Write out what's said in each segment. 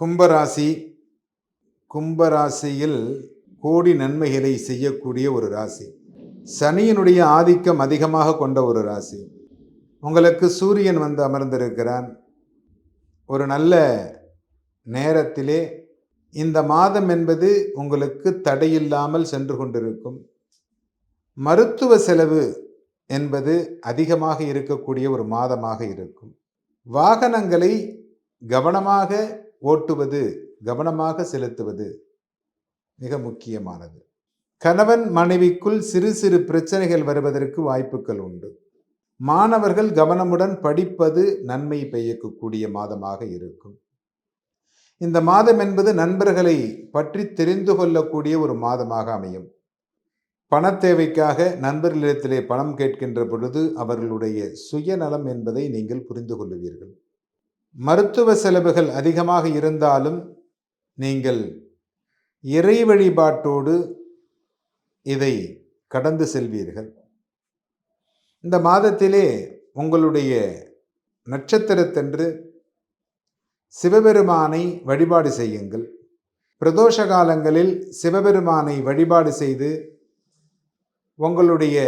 கும்பராசி கும்பராசியில் கோடி நன்மைகளை செய்யக்கூடிய ஒரு ராசி. சனியினுடைய ஆதிக்கம் அதிகமாக கொண்ட ஒரு ராசி. உங்களுக்கு சூரியன் வந்து அமர்ந்திருக்கிறான் ஒரு நல்ல நேரத்திலே இந்த மாதம் என்பது உங்களுக்கு தடையில்லாமல் சென்று கொண்டிருக்கும். மருத்துவ செலவு என்பது அதிகமாக இருக்கக்கூடிய ஒரு மாதமாக இருக்கும். வாகனங்களை கவனமாக ஓட்டுவது கவனமாக செலுத்துவது மிக முக்கியமானது. கணவன் மனைவிக்குள் சிறு சிறு பிரச்சனைகள் வருவதற்கு வாய்ப்புகள் உண்டு. மாணவர்கள் கவனமுடன் படிப்பது நன்மை பெய்யக்கூடிய மாதமாக இருக்கும். இந்த மாதம் என்பது நண்பர்களை பற்றி தெரிந்து கொள்ளக்கூடிய ஒரு மாதமாக அமையும். பண தேவைக்காக நண்பர்களிடத்திலே பணம் கேட்கின்ற பொழுது அவர்களுடைய சுயநலம் என்பதை நீங்கள் புரிந்து கொள்ளுவீர்கள். மருத்துவ செலவுகள் அதிகமாக இருந்தாலும் நீங்கள் இறை வழிபாட்டோடு இதை கடந்து செல்வீர்கள். இந்த மாதத்திலே உங்களுடைய நட்சத்திரத்தன்று சிவபெருமானை வழிபாடு செய்யுங்கள். பிரதோஷ காலங்களில் சிவபெருமானை வழிபாடு செய்து உங்களுடைய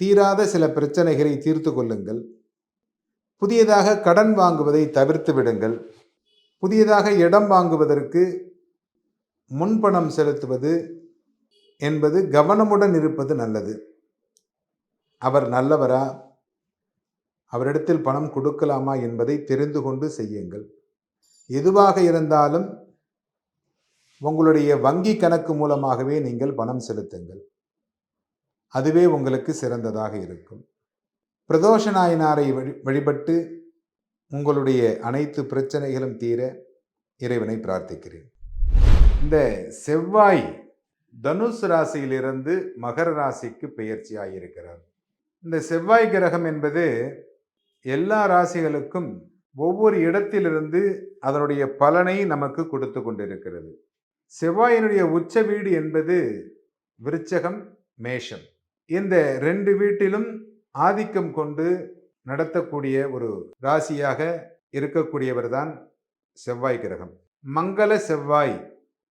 தீராத சில பிரச்சனைகளை தீர்த்து கொள்ளுங்கள். புதியதாக கடன் வாங்குவதை தவிர்த்து விடுங்கள். புதியதாக இடம் வாங்குவதற்கு முன்பணம் செலுத்துவது என்பது கவனமுடன் இருப்பது நல்லது. அவர் நல்லவரா? அவரிடத்தில் பணம் கொடுக்கலாமா என்பதை தெரிந்து கொண்டு செய்யுங்கள். எதுவாக இருந்தாலும் உங்களுடைய வங்கி கணக்கு மூலமாகவே நீங்கள் பணம் செலுத்துங்கள். அதுவே உங்களுக்கு சிறந்ததாக இருக்கும். பிரதோஷ நாயனாரை வழி வழிபட்டு உங்களுடைய அனைத்து பிரச்சனைகளும் தீர இறைவனை பிரார்த்திக்கிறேன். இந்த செவ்வாய் தனுசு ராசியிலிருந்து மகர ராசிக்கு பெயர்ச்சியாக இருக்கிறார் இந்த செவ்வாய் கிரகம் என்பது எல்லா ராசிகளுக்கும் ஒவ்வொரு இடத்திலிருந்து அதனுடைய பலனை நமக்கு கொடுத்து கொண்டிருக்கிறது. செவ்வாயினுடைய உச்ச வீடு என்பது விருச்சகம் மேஷம். இந்த ரெண்டு வீட்டிலும் ஆதிக்கம் கொண்டு நடத்தக்கூடிய ஒரு ராசியாக இருக்கக்கூடியவர் தான் செவ்வாய் கிரகம். மங்கள செவ்வாய்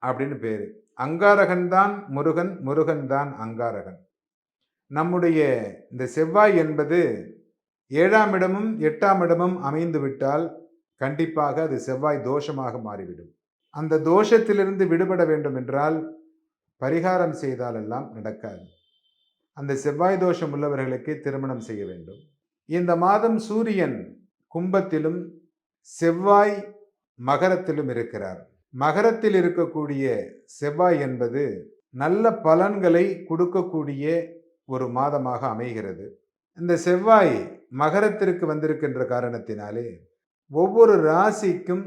அப்படின்னு பேர். அங்காரகன் தான் முருகன் முருகன் தான் அங்காரகன். நம்முடைய இந்த செவ்வாய் என்பது ஏழாம் இடமும் எட்டாம் இடமும் அமைந்து விட்டால் கண்டிப்பாக அது செவ்வாய் தோஷமாக மாறிவிடும். அந்த தோஷத்திலிருந்து விடுபட வேண்டும் என்றால் பரிகாரம் செய்தாலெல்லாம் நடக்காது. அந்த செவ்வாய் தோஷம் உள்ளவர்களுக்கு திருமணம் செய்ய வேண்டும். இந்த மாதம் சூரியன் கும்பத்திலும் செவ்வாய் மகரத்திலும் இருக்கிறார். மகரத்தில் இருக்கக்கூடிய செவ்வாய் என்பது நல்ல பலன்களை கொடுக்கக்கூடிய ஒரு மாதமாக அமைகிறது. இந்த செவ்வாய் மகரத்திற்கு வந்திருக்கின்ற காரணத்தினாலே ஒவ்வொரு ராசிக்கும்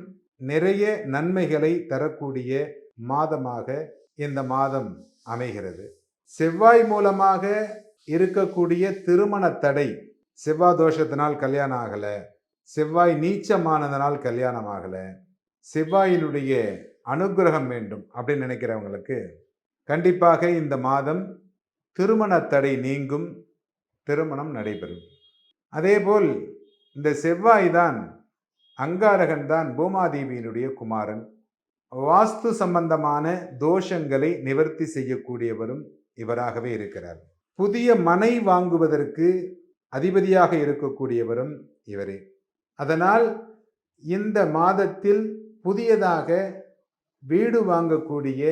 நிறைய நன்மைகளை தரக்கூடிய மாதமாக இந்த மாதம் அமைகிறது. செவ்வாய் மூலமாக இருக்கக்கூடிய திருமண தடை செவ்வாய் தோஷத்தினால் கல்யாணம் ஆகலை செவ்வாய் நீச்சமானதனால் கல்யாணம் ஆகலை செவ்வாயினுடைய அனுகிரகம் வேண்டும் அப்படின்னு நினைக்கிறவங்களுக்கு கண்டிப்பாக இந்த மாதம் திருமண தடை நீங்கும் திருமணம் நடைபெறும். அதேபோல் இந்த செவ்வாய் தான் அங்காரகன் தான் பூமாதேவியினுடைய குமாரன். வாஸ்து சம்பந்தமான தோஷங்களை நிவர்த்தி செய்யக்கூடியவரும் இவராகவே இருக்கிறார். புதிய மனை வாங்குவதற்கு அதிபதியாக இருக்கக்கூடியவரும் இவரே. அதனால் இந்த மாதத்தில் புதியதாக வீடு வாங்கக்கூடிய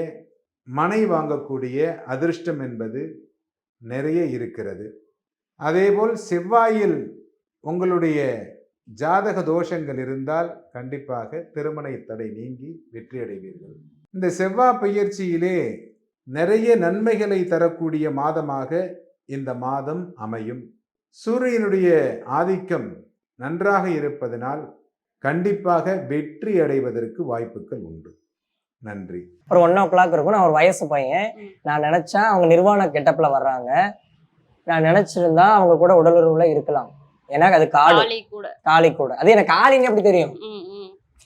மனை வாங்கக்கூடிய அதிர்ஷ்டம் என்பது நிறைய இருக்கிறது. அதேபோல் செவ்வாயில் உங்களுடைய ஜாதக தோஷங்கள் இருந்தால் கண்டிப்பாக திருமண தடை நீங்கி வெற்றியடைவீர்கள். இந்த செவ்வாய் பயிற்சியிலே நிறைய நன்மைகளை தரக்கூடிய மாதமாக இந்த மாதம் அமையும். சூரியனுடைய ஆதிக்கம் நன்றாக இருப்பதனால் கண்டிப்பாக வெற்றி அடைவதற்கு வாய்ப்புகள் உண்டு. நன்றி. ஒரு ஒன் ஓ கிளாக் இருக்கும். நான் ஒரு வயசு பையன். நான் நினைச்சேன் அவங்க நிர்வாண கெட்டப்ல வர்றாங்க. நான் நினைச்சிருந்தா அவங்க கூட உடலுறவுல இருக்கலாம். எனக்கு அது காளி கூட. காளி கூட. அது எனக்கு காளின்னு எப்படி தெரியும்?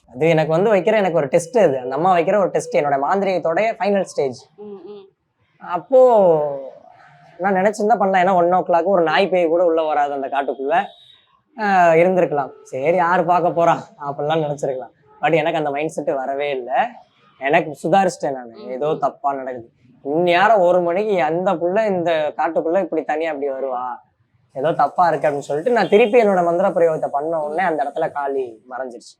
அது எனக்கு வந்து வைக்கிற எனக்கு ஒரு டெஸ்ட் அது. அந்த அம்மா வைக்கிற ஒரு டெஸ்ட் என்னோட மாந்திரிகத்தோட ஃபைனல் ஸ்டேஜ் அப்போ நான் நினைச்சிருந்தா பண்ணலாம். ஏன்னா ஒன் ஓ கிளாக் ஒரு நாய் பேய் கூட உள்ள வராது அந்த காட்டுக்குள்ள. இருந்திருக்கலாம். சரி யார் பார்க்க போறா? அப்படிலாம் நினைச்சிருக்கலாம். பட் எனக்கு அந்த மைண்ட் செட்டு வரவே இல்லை. எனக்கு சுதாரிச்சிட்டேன் நான். ஏதோ தப்பா நடக்குது. இந்நேரம் ஒரு மணிக்கு அந்த புள்ள இந்த காட்டுக்குள்ள இப்படி தனியா அப்படி வருவா? ஏதோ தப்பா இருக்கு அப்படின்னு சொல்லிட்டு நான் திருப்பி என்னோட மந்திர பிரயோகத்தை பண்ண உடனே அந்த இடத்துல காளி மறைஞ்சிருச்சு.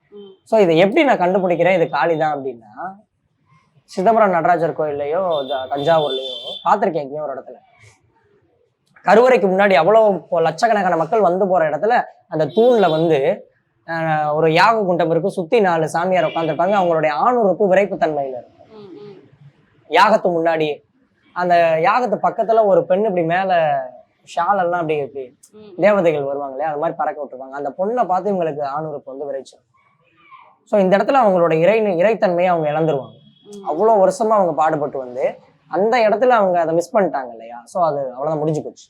ஸோ இதை எப்படி நான் கண்டுபிடிக்கிறேன்? இது காளி தான் அப்படின்னா சிதம்பரம் நடராஜர் கோயில்லையோ த- தஞ்சாவூர்லயோ பார்த்துருக்கேன் எங்கேயோ ஒரு இடத்துல. கருவறைக்கு முன்னாடி அவ்வளோ லட்சக்கணக்கான மக்கள் வந்து போற இடத்துல அந்த தூண்ல வந்து ஆஹ், ஒரு யாக குண்டம் இருக்கும் சுத்தி நாலு சாமியார் உட்காந்துருப்பாங்க அவங்களுடைய ஆணுறுப்பு விரைப்புத்தன்மையில இருக்கும் யாகத்து முன்னாடி அந்த யாகத்து பக்கத்துல ஒரு பெண் இப்படி மேல ஷால் எல்லாம் அப்படி இப்படி தேவதைகள் வருவாங்களே அது மாதிரி பறக்க விட்டுருவாங்க அந்த பொண்ணை பார்த்து இவங்களுக்கு ஆணுறுப்பு வந்து விரைச்சிடும் ஸோ இந்த இடத்துல அவங்களோட இறை இறைத்தன்மையை அவங்க இழந்துருவாங்க. அவ்வளோ வருஷமா அவங்க பாடுபட்டு வந்து அந்த இடத்துல அவங்க அதை மிஸ் பண்ணிட்டாங்க இல்லையா? ஸோ அது அவ்வளோதான் முடிஞ்சு போச்சு.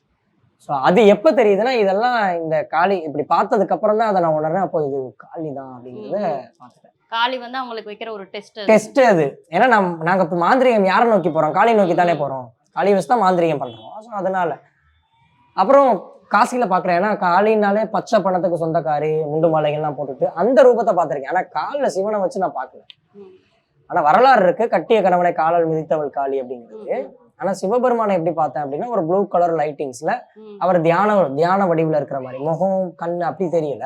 ஸோ அது எப்போ தெரியுதுன்னா இதெல்லாம் இந்த காளி இப்படி பார்த்ததுக்கு அப்புறம் தான் அதை நான் உணர்றேன். அப்போ இது காளி தான் அப்படிங்கிறத பார்த்துட்டேன். காளி வந்து அவங்களுக்கு வைக்கிற ஒரு டெஸ்ட் டெஸ்ட் அது. ஏன்னா நம் நாங்கள் இப்போ மாந்திரிகம் யாரை நோக்கி போகிறோம் காளி நோக்கி தானே போகிறோம் காளி வச்சு தான் மாந்திரிகம் பண்ணுறோம் ஸோ அதனால. அப்புறம் காசியில் பார்க்குறேன் ஏன்னா காளினாலே பச்சை பணத்துக்கு சொந்தக்காரி முண்டு மாலைகள்லாம் போட்டுட்டு அந்த ரூபத்தை பார்த்துருக்கேன். ஆனால் காலில் சிவனை வச்சு நான் பார்க்கல. ஆனா வரலாறு இருக்கு. கட்டிய கணவனை காலால் மிதித்தவள் காளி அப்படிங்கிறது. ஆனா சிவபெருமானை எப்படி பார்த்தேன் அப்படின்னா ஒரு ப்ளூ கலர் லைட்டிங்ஸ்ல அவர் தியான தியான வடிவுல இருக்கிற மாதிரி. முகம் கண் அப்படி தெரியல.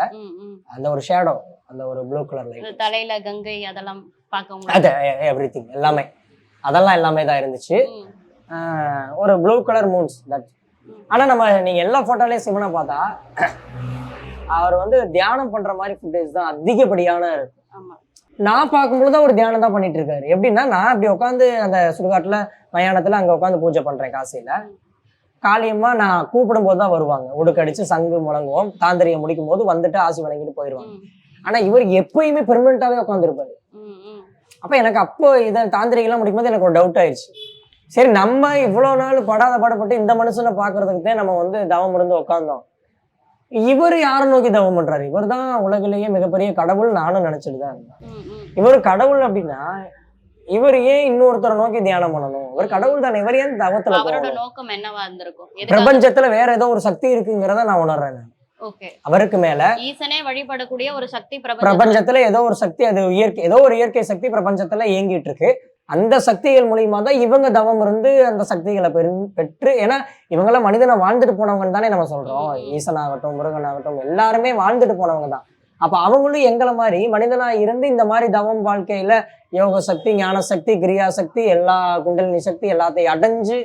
அந்த ஒரு ஷேடோ அந்த ஒரு ப்ளூ கலர் லைட் தலையில கங்கை அதெல்லாம் பார்க்க அது முடியும் எவ்ரி திங் எல்லாமே. அதெல்லாம் எல்லாமே தான் இருந்துச்சு. ஒரு ப்ளூ கலர் மூன்ஸ் தட். ஆனா நம்ம நீங்க எல்லா போட்டோலயும் சிவனை பார்த்தா அவர் வந்து தியானம் பண்ற மாதிரி ஃபுட்டேஜ் தான் அதிகப்படியான இருக்கு நான் பார்க்கும்பொழுது அவர் தியானம் தான் பண்ணிட்டு இருக்காரு. எப்படின்னா நான் அப்படி உட்காந்து அந்த சுடுகாட்டுல மயானத்துல அங்க உட்காந்து பூஜை பண்றேன் காசியில காளியம்மா நான் கூப்பிடும் போது தான் வருவாங்க. உடுக்கடிச்சு சங்கு முழங்குவோம் தாந்திரியம் முடிக்கும் போது வந்துட்டு ஆசி வழங்கிட்டு போயிடுவாங்க. ஆனா இவர் எப்பயுமே பெர்மனண்டாவே உட்காந்துருப்பாரு. அப்ப எனக்கு அப்போ இதை தாந்திரிகெல்லாம் முடிக்கும் போது எனக்கு ஒரு டவுட் ஆயிடுச்சு சரி நம்ம இவ்வளவு நாள் படாத பாடுபட்டு இந்த மனுஷனை பாக்குறதுக்கு தான் நம்ம வந்து தவம் இருந்து உட்கார்ந்தோம். இவர் யாரை நோக்கி தவம் பண்றாரு? இவர் தான் உலகிலேயே மிகப்பெரிய கடவுள் நானும் நினைச்சிட்டு தான் இருந்தேன். இவர் கடவுள் அப்படின்னா இவர் ஏன் இன்னொருத்தரை நோக்கி தியானம் பண்ணணும்? இவர் கடவுள் தானே இவர் ஏன் தவத்துல போகணும்? நோக்கம் என்னவா இருந்திருக்கும்? எதுக்காக? பிரபஞ்சத்துல வேற ஏதோ ஒரு சக்தி இருக்குங்கிறத நான் உணர்றேன் அவருக்கு மேல ஈசனே வழிபடக்கூடிய ஒரு சக்தி பிரபஞ்சத்துல ஏதோ ஒரு சக்தி அது இயற்கை ஏதோ ஒரு இயற்கை சக்தி பிரபஞ்சத்துல இயங்கிட்டு இருக்கு. அந்த சக்திகள் மூலியமா தான் இவங்க தவம் இருந்து அந்த சக்திகளை பெரு பெற்று ஏன்னா இவங்கெல்லாம் மனிதனை வாழ்ந்துட்டு போனவங்கன்னு தானே நம்ம சொல்றோம். ஈசன் ஆகட்டும் முருகன் ஆகட்டும் எல்லாருமே வாழ்ந்துட்டு போனவங்க தான். அப்ப அவங்களும் எங்களை மாதிரி மனிதனா இருந்து இந்த மாதிரி தவம் வாழ்க்கையில யோக சக்தி ஞான சக்தி கிரியா சக்தி எல்லா குண்டலினி சக்தி எல்லாத்தையும் அடைஞ்சு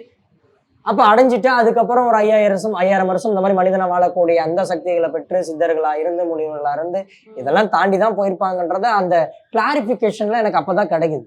அப்ப அடைஞ்சிட்டு அதுக்கப்புறம் ஒரு ஐயாயிரம் வருஷம் ஐயாயிரம் வருஷம் இந்த மாதிரி மனிதனை வாழக்கூடிய அந்த சக்திகளை பெற்று சித்தர்களா இருந்து முனிவர்களா இருந்து இதெல்லாம் தாண்டி தான் போயிருப்பாங்கன்றத அந்த கிளாரிபிகேஷன்ல எனக்கு அப்பதான் கிடைக்குது.